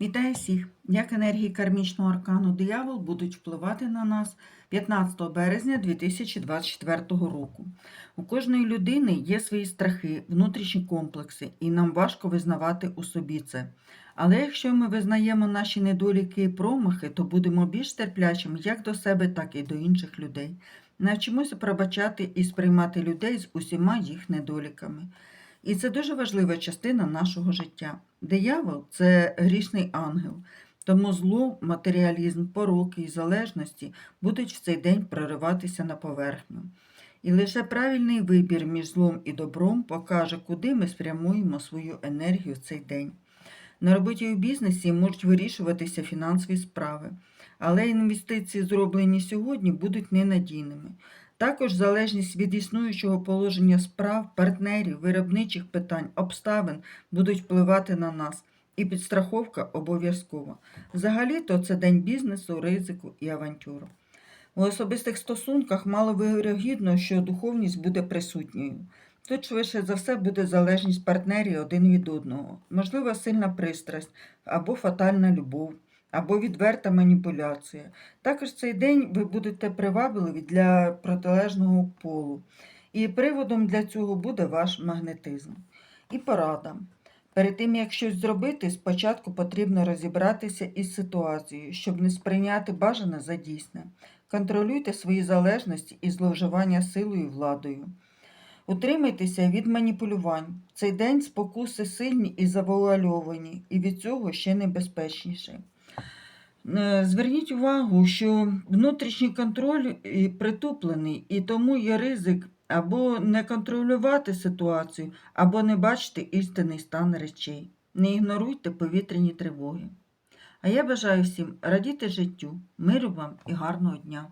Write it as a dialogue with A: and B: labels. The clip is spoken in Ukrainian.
A: Вітаю всіх! Як енергії кармічного аркану диявол будуть впливати на нас 15 березня 2024 року. У кожної людини є свої страхи, внутрішні комплекси, і нам важко визнавати у собі це. Але якщо ми визнаємо наші недоліки і промахи, то будемо більш терплячими як до себе, так і до інших людей. Навчимося пробачати і сприймати людей з усіма їх недоліками. І це дуже важлива частина нашого життя. Диявол це грішний ангел, тому зло, матеріалізм, пороки і залежності будуть в цей день прориватися на поверхню. І лише правильний вибір між злом і добром покаже, куди ми спрямуємо свою енергію в цей день. На роботі у бізнесі можуть вирішуватися фінансові справи, але інвестиції, зроблені сьогодні, будуть ненадійними. Також залежність від існуючого положення справ, партнерів, виробничих питань, обставин будуть впливати на нас, і підстраховка обов'язкова. Взагалі-то це день бізнесу, ризику і авантюру. У особистих стосунках маловирогідно, що духовність буде присутньою. Тут швидше за все буде залежність партнерів один від одного, можливо, сильна пристрасть або фатальна любов, або відверта маніпуляція. Також цей день ви будете привабливі для протилежного полу, і приводом для цього буде ваш магнетизм. І порада. Перед тим, як щось зробити, спочатку потрібно розібратися із ситуацією, щоб не сприйняти бажане за дійсне. Контролюйте свої залежності і зловживання силою і владою. Утримайтеся від маніпулювань. Цей день спокуси сильні і завуальовані, і від цього ще небезпечніше. Е, Зверніть увагу, що внутрішній контроль притуплений, і тому є ризик або не контролювати ситуацію, або не бачити істинний стан речей. Не ігноруйте повітряні тривоги. А я бажаю всім радіти життю, миру вам і гарного дня!